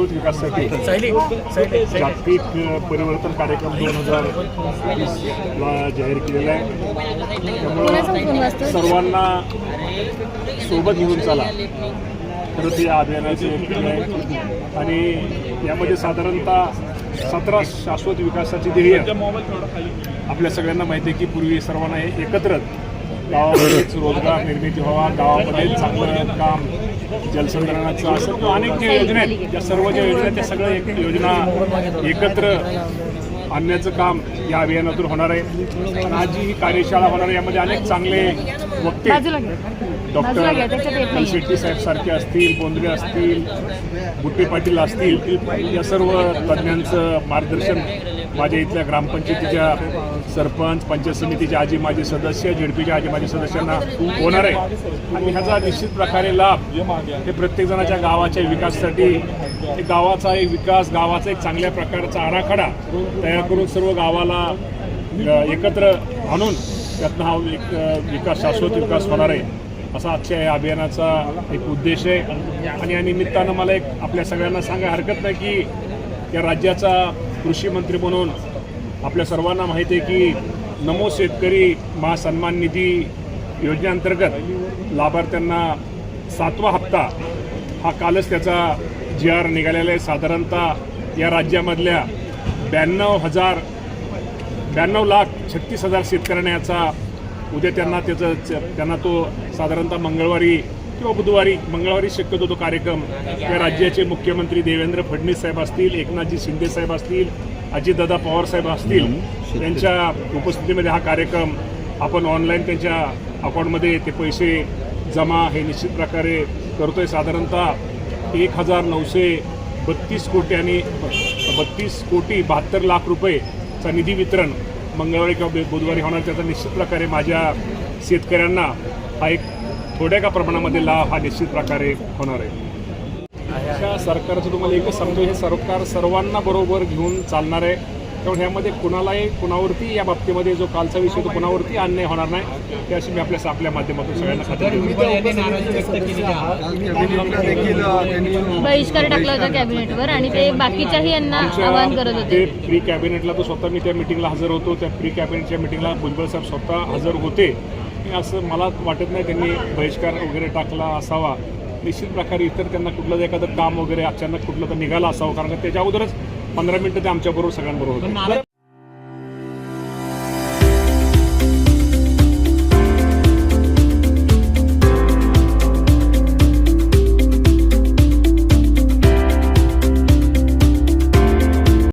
शाश्वत विकासासाठी जागतिक परिवर्तन कार्यक्रम दोन हजार ला जाहीर केलेला आहे. त्यामुळं? सर्वांना सोबत घेऊन चाला. खरं ते या अभियानाचे आहे. आणि यामध्ये साधारणतः सतरा शाश्वत विकासाची ध्येय आपल्या सगळ्यांना माहिती आहे की पूर्वी सर्वांना हे एकत्र गावामध्येच रोजगार निर्मिती व्हावा गावामध्ये चांगलं काम जलसंधारणाचं असं अनेक ज्या योजना आहेत त्या सर्व ज्या योजना आहेत त्या सगळ्या एक योजना एकत्र आणण्याचं काम या अभियानातून होणार आहे. आणि आज जी ही कार्यशाळा होणार आहे यामध्ये अनेक चांगले वक्ते नाहीये. शेट्टी साहेब सारखे असतील बोंद्रे असतील बुट्टे पाटील असतील या सर्व तज्ज्ञांचं मार्गदर्शन माझ्या इथल्या ग्रामपंचायतीच्या सरपंच पंचायत समितीचे आजी माजी सदस्य झेडपीचे आजी माजी सदस्यांना होणार आहे. आणि ह्याचा निश्चित प्रकारे लाभ हे प्रत्येक जणाच्या गावाच्या विकासासाठी गावाचा एक विकास गावाचा एक चांगल्या प्रकारचा आराखडा तयार करून सर्व गावाला एकत्र आणून त्यातनं हा एक विकास शाश्वत विकास होणार आहे असा आजच्या या अभियानाचा एक उद्देश आहे. आणि या निमित्तानं मला एक आपल्या सगळ्यांना सांगा हरकत नाही की या राज्याचा कृषी मंत्री म्हणून आपल्या सर्वांना माहिती आहे की नमो शेतकरी महासन्मान निधी योजनेअंतर्गत लाभार्थ्यांना सातवा हप्ता हा कालच त्याचा जी आर निघालेला आहे साधारणतः या राज्यामधल्या ब्याण्णव हजार ब्याण्णव लाख छत्तीस हजार शेतकऱ्यांना याचा उद्या त्यांना त्याचं त्यांना तो साधारणतः मंगळवारी किंवा बुधवारी मंगळवारी शक्यतो तो कार्यक्रम या राज्याचे मुख्यमंत्री देवेंद्र फडणवीस साहेब असतील एकनाथजी शिंदे साहेब असतील अजितदादा पवार साहेब असतील त्यांच्या उपस्थितीमध्ये हा कार्यक्रम आपण ऑनलाईन त्यांच्या अकाउंटमध्ये ते पैसे जमा हे निश्चित प्रकारे करतोय. साधारणतः एक हजार नऊशे बत्तीस कोटी आणि बत्तीस कोटी बहात्तर लाख रुपयेचा निधी वितरण मंगळवारी किंवा बुधवारी होणार त्याचा निश्चित प्रकारे माझ्या शेतकऱ्यांना हा एक थोड्या का प्रमाणामध्ये लाभ हा निश्चित प्रकारे होणार आहे. अशा सरकारचं तुम्हाला एकच समजू हे सरकार सर्वांना बरोबर घेऊन चालणार आहे. त्यामुळे ह्यामध्ये कुणालाही कुणावरती या बाबतीमध्ये जो कालचा विषय तो कुणावरती अन्याय होणार नाही. ते अशी मी आपल्या आपल्या माध्यमातून सगळ्यांना खात्री बहिष्कार टाकला होता कॅबिनेटवर आणि ते बाकीच्याही यांना आवाहन करत ते होते. प्री कॅबिनेटला तो स्वतः मी त्या मिटिंगला हजर होतो. त्या प्री कॅबिनेटच्या मिटिंगला भुजबळ साहेब स्वतः हजर होते. असं मला वाटत नाही त्यांनी बहिष्कार वगैरे टाकला असावा. निश्चित प्रकारे इतर त्यांना कुठलं एखादं काम वगैरे अचानक कुठलं तर निघालं असावं. कारण त्याच्या अगोदरच पंधरा मिनिटं ते आमच्याबरोबर सगळ्यांबरोबर होते.